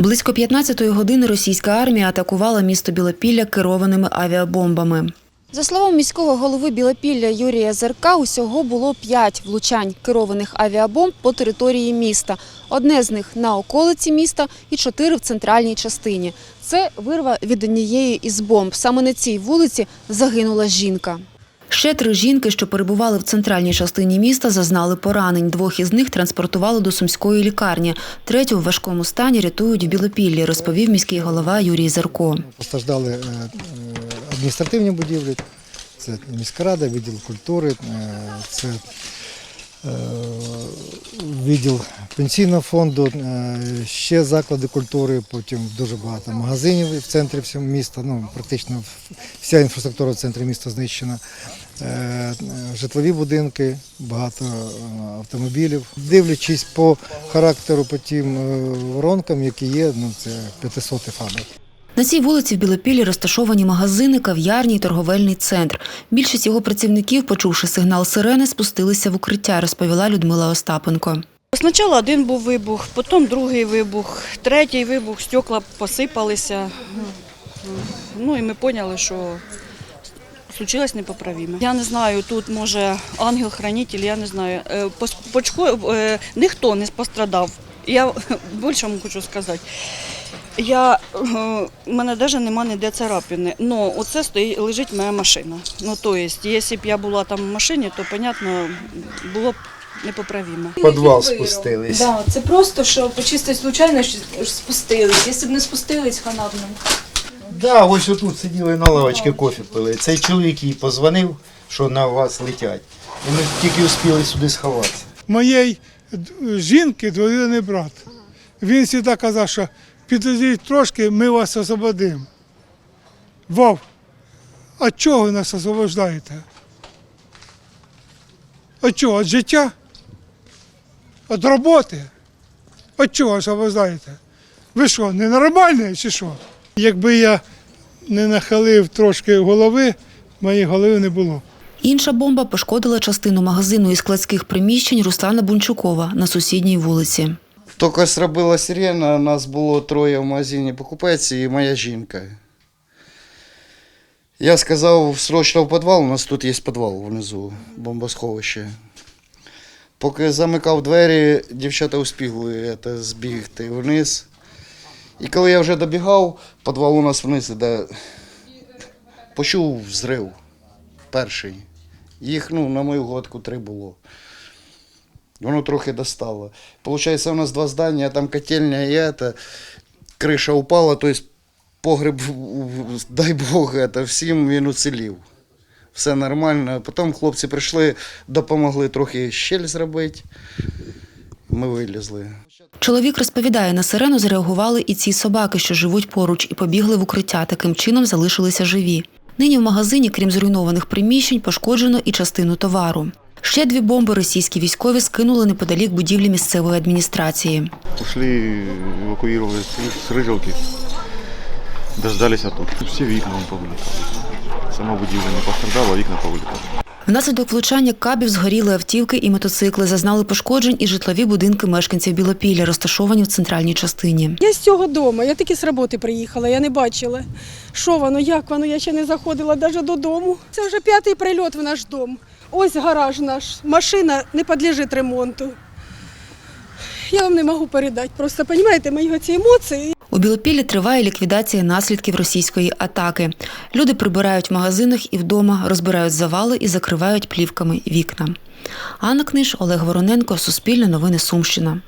Близько 15-ї години російська армія атакувала місто Білопілля керованими авіабомбами. За словами міського голови Білопілля Юрія Зерка, усього було п'ять влучань керованих авіабомб по території міста. Одне з них на околиці міста і чотири в центральній частині. Це вирва від однієї із бомб. Саме на цій вулиці загинула жінка. Ще три жінки, що перебували в центральній частині міста, зазнали поранень. Двох із них транспортували до сумської лікарні. Третю в важкому стані рятують в Білопіллі, розповів міський голова Юрій Зерко. Постраждали е, е, адміністративні будівлі, це міська рада, відділ культури, е, це відділ пенсійного фонду, е, ще заклади культури, потім дуже багато магазинів в центрі всього міста. Ну, практично вся інфраструктура в центрі міста знищена. Е, е, Житлові будинки, багато е, автомобілів. Дивлячись по характеру, по тим е, воронкам, які є, ну це 500 фабрик. На цій вулиці в Білопіллі розташовані магазини, кав'ярні і торговельний центр. Більшість його працівників, почувши сигнал сирени, спустилися в укриття, розповіла Людмила Остапенко. Спочатку один був вибух, потім другий вибух, третій вибух, стекла посипалися. Ну і ми поняли, що случилось непоправиме. Я не знаю, тут може ангел-хранитель, я не знаю. Е, почко- е, ніхто не пострадав. Я більше вам хочу сказати. Я, е, у мене навіть немає ніде царапини. Ну, оце стоїть, лежить моя машина. Ну, тобто, якщо б я була там в машині, то, понятно, було б непоправимо. В підвал спустились. Да, це просто, що по чисто случайно ж спустились. Якщо б не спустились, хана б нам. Да, ось отут сиділи на лавочці, кофе пили. Цей чоловік їй позвонив, що на вас летять. І ми тільки успіли сюди сховатися. моєї жінки двоюрідний брат. Він завжди казав, що підождіть трошки, ми вас освободимо. Вов, а чого ви нас освобождаєте? От чого? Від життя? Від роботи? От чого освобождаєте? Ви що, ненормальні чи що? Якби я не нахилив трошки голови, моєї голови не було. Інша бомба пошкодила частину магазину і складських приміщень Руслана Бунчукова на сусідній вулиці. Тільки зробила сирена, нас було троє в магазині покупець і моя жінка. Я сказав срочно в підвал, у нас тут є підвал внизу, бомбосховище. Поки замикав двері, дівчата успігли це, збігти вниз. І коли я вже добігав, підвал у нас вниз іде, почув взрив перший. Їх, ну, на мою годку, три було. Воно трохи достало. Получається, у нас два здання, там котельня і это, криша упала, то есть погреб, дай Бог, это, всім він уцілів. Все нормально. Потім хлопці прийшли, допомогли трохи щель зробити. Ми вилізли. Чоловік розповідає, на сирену зреагували і ці собаки, що живуть поруч, і побігли в укриття. Таким чином залишилися живі. Нині в магазині, крім зруйнованих приміщень, пошкоджено і частину товару. Ще дві бомби російські військові скинули неподалік будівлі місцевої адміністрації. Ушли, эвакуировали с, с Рыжилки. Дождались тут. Все вікна повилітали. Сама будівля не пострадала, вікна повилітали. Внаслідок влучання кабів згоріли автівки і мотоцикли, зазнали пошкоджень і житлові будинки мешканців Білопілля, розташовані в центральній частині. Я з цього дому, я тільки з роботи приїхала, я не бачила, що воно, як воно, я ще не заходила навіть додому. Це вже п'ятий прильот в наш дом. Ось гараж наш, машина не підлежить ремонту. Я вам не можу передати. Просто розумієте, мої ці емоції. У Білопіллі триває ліквідація наслідків російської атаки. Люди прибирають в магазинах і вдома, розбирають завали і закривають плівками вікна. Анна Книж, Олег Вороненко, Суспільне новини Сумщина.